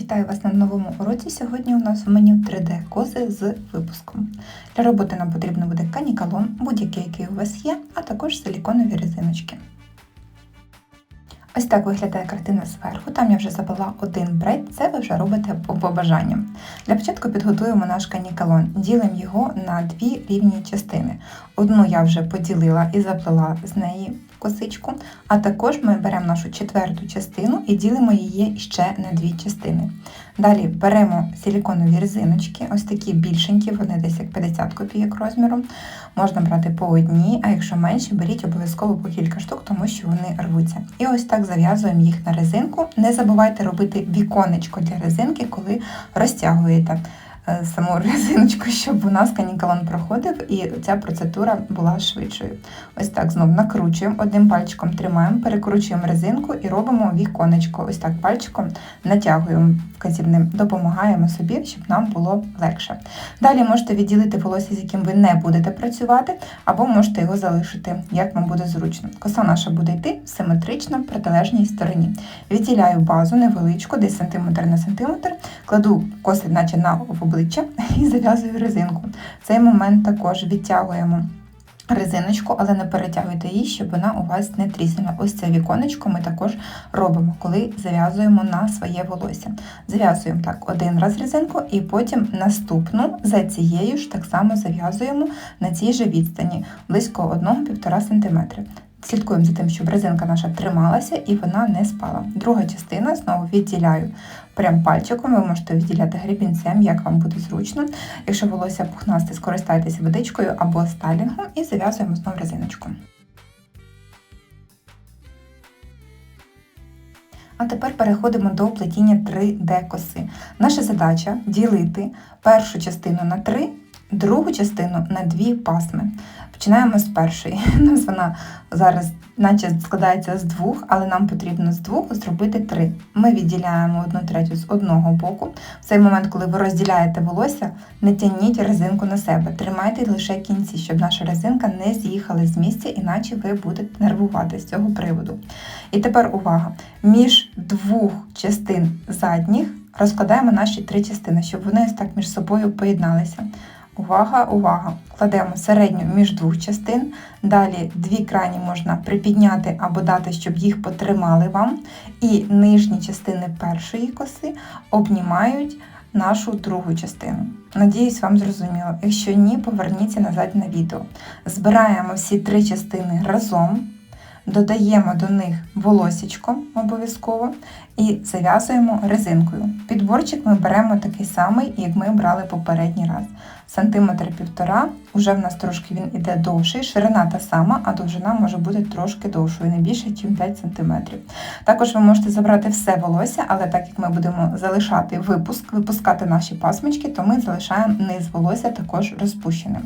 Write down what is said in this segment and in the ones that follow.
Вітаю вас на новому уроці. Сьогодні у нас в меню 3D кози з випуском. Для роботи нам потрібно буде канікалон, будь-який, який у вас є, а також силіконові резиночки. Ось так виглядає картина зверху. Там я вже забила один брейд, це ви вже робите по бажанням. Для початку підготуємо наш канікалон. Ділимо його на дві рівні частини. Одну я вже поділила і заплела з неї косичку, а також ми беремо нашу четверту частину і ділимо її ще на дві частини. Далі беремо силіконові резиночки, ось такі більшенькі, вони десь як 50 копійок розміру. Можна брати по одній, а якщо менше, беріть обов'язково по кілька штук, тому що вони рвуться. І ось так зав'язуємо їх на резинку. Не забувайте робити віконечко для резинки, коли розтягуєте. Е, саму резиночку, щоб у нас канікалон проходив і ця процедура була швидшою. Ось так знову накручуємо, одним пальчиком тримаємо, перекручуємо резинку і робимо віконечко. Ось так пальчиком натягуємо вказівним, допомагаємо собі, щоб нам було легше. Далі можете відділити волосся, з яким ви не будете працювати, або можете його залишити, як вам буде зручно. Коса наша буде йти симетрично в протилежній стороні. Відділяю базу невеличку, десь сантиметр на сантиметр, кладу коси, наче на обличчя обличчя і зав'язую резинку. В цей момент також відтягуємо резиночку, але не перетягуйте її, щоб вона у вас не тріснула. Ось це віконечко ми також робимо, коли зав'язуємо на своє волосся. Зав'язуємо так один раз резинку, і потім наступну за цією ж так само зав'язуємо на цій же відстані близько 1-1,5 см. Слідкуємо за тим, щоб резинка наша трималася і вона не спала. Друга частина знову відділяю прям пальчиком, ви можете відділяти грібінцем, як вам буде зручно. Якщо волосся пухнасте, скористайтеся водичкою або стайлінгом і зав'язуємо знову резиночку. А тепер переходимо до плетіння 3D-коси. Наша задача ділити першу частину на 3, другу частину на 2 пасми. Починаємо з першої. Нас вона зараз, наче складається з двох, але нам потрібно з двох зробити три. Ми відділяємо одну третю з одного боку. В цей момент, коли ви розділяєте волосся, не тягніть резинку на себе. Тримайте лише кінці, щоб наша резинка не з'їхала з місця, іначе ви будете нервувати з цього приводу. І тепер увага! Між двох частин задніх розкладаємо наші три частини, щоб вони ось так між собою поєдналися. Увага, увага! Кладемо середню між двох частин. Далі дві крані можна припідняти або дати, щоб їх потримали вам. І нижні частини першої коси обнімають нашу другу частину. Надіюсь, вам зрозуміло. Якщо ні, поверніться назад на відео. Збираємо всі три частини разом. Додаємо до них волосічко обов'язково і зав'язуємо резинкою. Підборчик ми беремо такий самий, як ми брали попередній раз сантиметр півтора, вже в нас трошки він іде довший, ширина та сама, а довжина може бути трошки довшою, не більше, ніж 5 см. Також ви можете забрати все волосся, але так як ми будемо залишати випуск, випускати наші пасмички, то ми залишаємо низ волосся також розпущеним.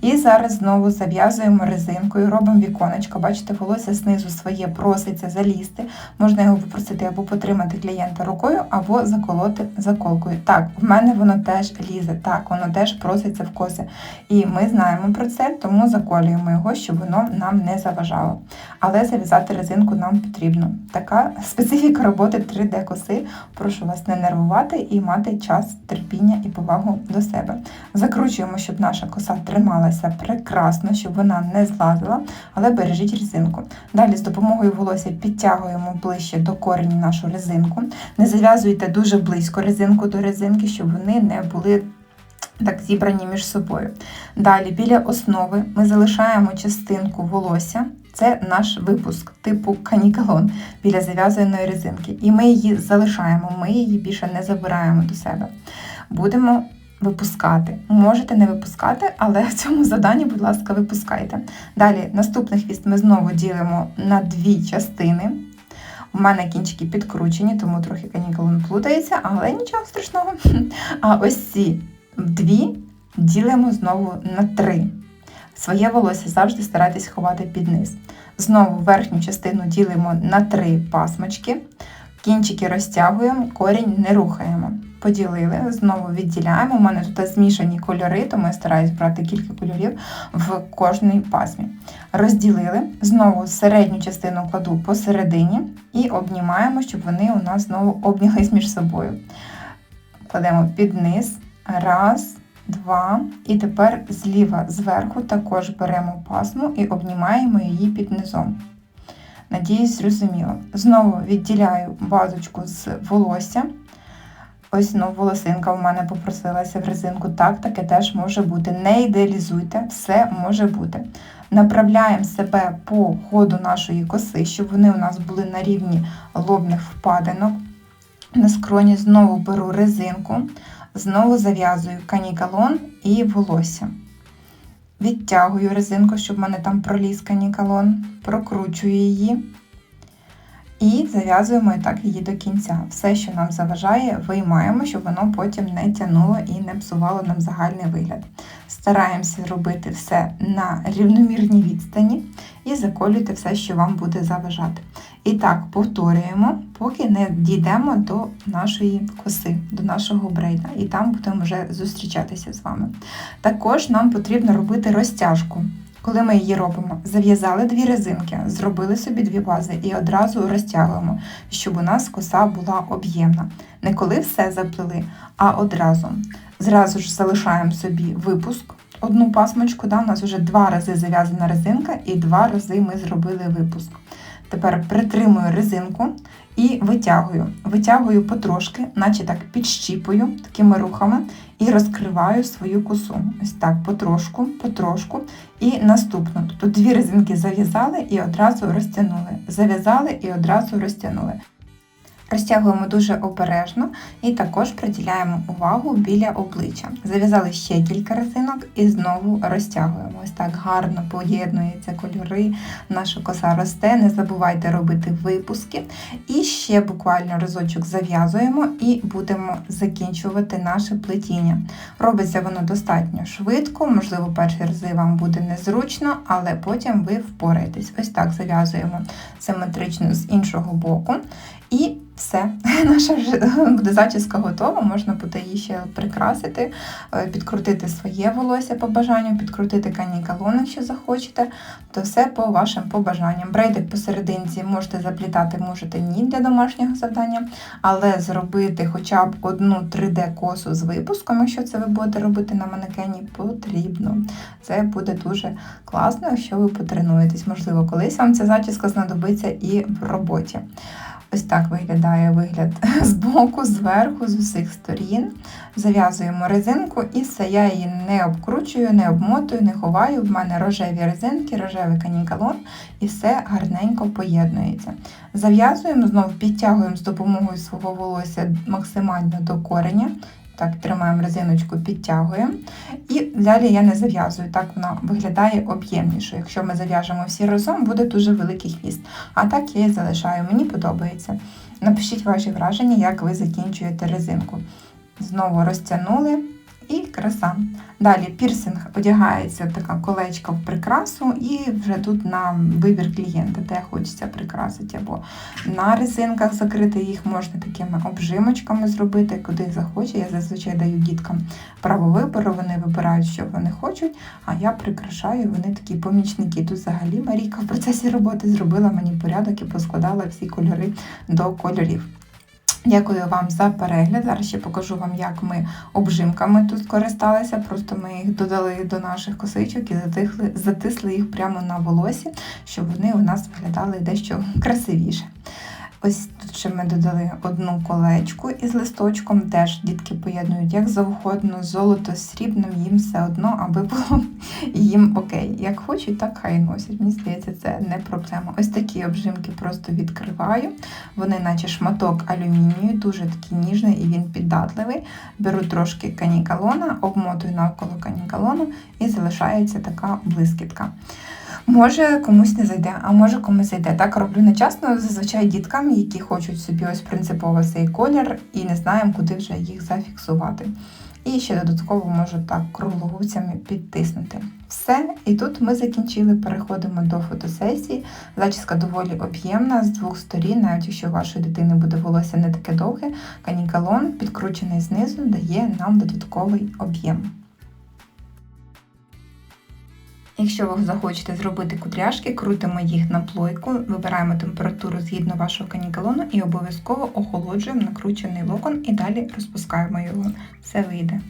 І зараз знову зав'язуємо резинкою, робимо віконечко. Бачите, волосся знизу своє проситься залізти. Можна його попросити або потримати клієнта рукою, або заколоти заколкою. Так, в мене воно теж лізе, так, воно теж проситься в коси. І ми знаємо про це, тому заколюємо його, щоб воно нам не заважало. Але зав'язати резинку нам потрібно. Така специфіка роботи 3D-коси. Прошу вас не нервувати і мати час терпіння і повагу до себе. Закручуємо, щоб наша коса трималася прекрасно, щоб вона не злазила, але бережіть резинку. Далі з допомогою волосся підтягуємо ближче до корені нашу резинку. Не зав'язуйте дуже близько резинку до резинки, щоб вони не були так зібрані між собою. Далі, біля основи ми залишаємо частинку волосся, це наш випуск, типу канікалон біля зав'язаної резинки. І ми її залишаємо, ми її більше не забираємо до себе. Будемо випускати. Можете не випускати, але в цьому заданні, будь ласка, випускайте. Далі, наступний хвіст ми знову ділимо на дві частини. У мене кінчики підкручені, тому трохи канікалон плутається, але нічого страшного. А ось ці дві ділимо знову на три. Своє волосся завжди старайтесь ховати під низ. Знову верхню частину ділимо на три пасмочки, кінчики розтягуємо, корінь не рухаємо. Поділили, знову відділяємо. У мене тут змішані кольори, тому я стараюсь брати кілька кольорів в кожній пасмі. Розділили, знову середню частину кладу посередині і обнімаємо, щоб вони у нас знову обнялись між собою. кладемо під низ. Раз, два. І тепер зліва зверху також беремо пасму і обнімаємо її під низом. Надіюсь, зрозуміло. Знову відділяю базочку з волосся. Ось ну, волосинка в мене попросилася в резинку. Так, таке теж може бути. Не ідеалізуйте, все може бути. Направляємо себе по ходу нашої коси, щоб вони у нас були на рівні лобних впадинок. На скроні знову беру резинку, знову зав'язую канікалон і волосся. Відтягую резинку, щоб в мене там проліз канікалон, прокручую її. І зав'язуємо так її до кінця. Все, що нам заважає, виймаємо, щоб воно потім не тянуло і не псувало нам загальний вигляд. Стараємося робити все на рівномірній відстані і заколюйте все, що вам буде заважати. І так, повторюємо, поки не дійдемо до нашої коси, до нашого брейда, і там будемо вже зустрічатися з вами. Також нам потрібно робити розтяжку. Коли ми її робимо, зав'язали дві резинки, зробили собі дві бази і одразу розтягуємо, щоб у нас коса була об'ємна. Не коли все заплели, а одразу. Зразу ж залишаємо собі випуск, одну пасмочку, да, у нас вже два рази зав'язана резинка і два рази ми зробили випуск. Тепер притримую резинку і витягую. Витягую потрошки, наче так підщіпую такими рухами і розкриваю свою косу. Ось так, потрошку, потрошку. І наступну. Тобто дві резинки зав'язали і одразу розтягнули. Зав'язали і одразу розтягнули. Розтягуємо дуже обережно і також приділяємо увагу біля обличчя. Зав'язали ще кілька резинок і знову розтягуємо. Ось так гарно поєднуються кольори, наша коса росте. Не забувайте робити випуски. І ще буквально разочок зав'язуємо і будемо закінчувати наше плетіння. Робиться воно достатньо швидко, можливо, перші рази вам буде незручно, але потім ви впораєтесь. Ось так зав'язуємо симетрично з іншого боку. І все, наша вже зачіска готова, можна буде її ще прикрасити, е, підкрутити своє волосся по бажанню, підкрутити канікалон, якщо захочете, то все по вашим побажанням. Брейдик посерединці можете заплітати, можете ні для домашнього завдання, але зробити хоча б одну 3D-косу з випуском, якщо це ви будете робити на манекені, потрібно. Це буде дуже класно, якщо ви потренуєтесь. Можливо, колись вам ця зачіска знадобиться і в роботі. Ось так виглядає вигляд з боку, зверху, з усіх сторін. Зав'язуємо резинку і все, я її не обкручую, не обмотую, не ховаю. В мене рожеві резинки, рожевий канікалон, і все гарненько поєднується. Зав'язуємо, знову підтягуємо з допомогою свого волосся максимально до кореня. Так, тримаємо резиночку, підтягуємо. І далі я не зав'язую. Так вона виглядає об'ємніше. Якщо ми зав'яжемо всі разом, буде дуже великий хвіст. А так я її залишаю. Мені подобається. Напишіть ваші враження, як ви закінчуєте резинку. Знову розтягнули і краса. Далі пірсинг одягається така колечка в прикрасу, і вже тут на вибір клієнта, де хочеться прикрасити, або на резинках закрити їх можна такими обжимочками зробити, куди захоче. Я зазвичай даю діткам право вибору, вони вибирають, що вони хочуть, а я прикрашаю, вони такі помічники. Тут взагалі Марійка в процесі роботи зробила мені порядок і поскладала всі кольори до кольорів. Дякую вам за перегляд. Зараз ще покажу вам, як ми обжимками тут скористалися. Просто ми їх додали до наших косичок і затихли, затисли їх прямо на волосі, щоб вони у нас виглядали дещо красивіше. Ось тут ще ми додали одну колечку із листочком, теж дітки поєднують як завгодно, золото з срібним, їм все одно, аби було їм окей. Як хочуть, так хай носять. Мені здається, це не проблема. Ось такі обжимки просто відкриваю. Вони, наче шматок алюмінію, дуже такий ніжний і він піддатливий. Беру трошки канікалона, обмотую навколо канікалону і залишається така блискітка. Може комусь не зайде, а може комусь зайде. Так роблю нечасно, зазвичай діткам, які хочуть собі ось принципово цей колір і не знаємо, куди вже їх зафіксувати. І ще додатково можу так круглогубцями підтиснути. Все, і тут ми закінчили, переходимо до фотосесії. Зачіска доволі об'ємна з двох сторін, навіть якщо у вашої дитини буде волосся не таке довге, канікалон, підкручений знизу, дає нам додатковий об'єм. Якщо ви захочете зробити кудряшки, крутимо їх на плойку, вибираємо температуру згідно вашого канікалону і обов'язково охолоджуємо накручений локон і далі розпускаємо його. Все вийде.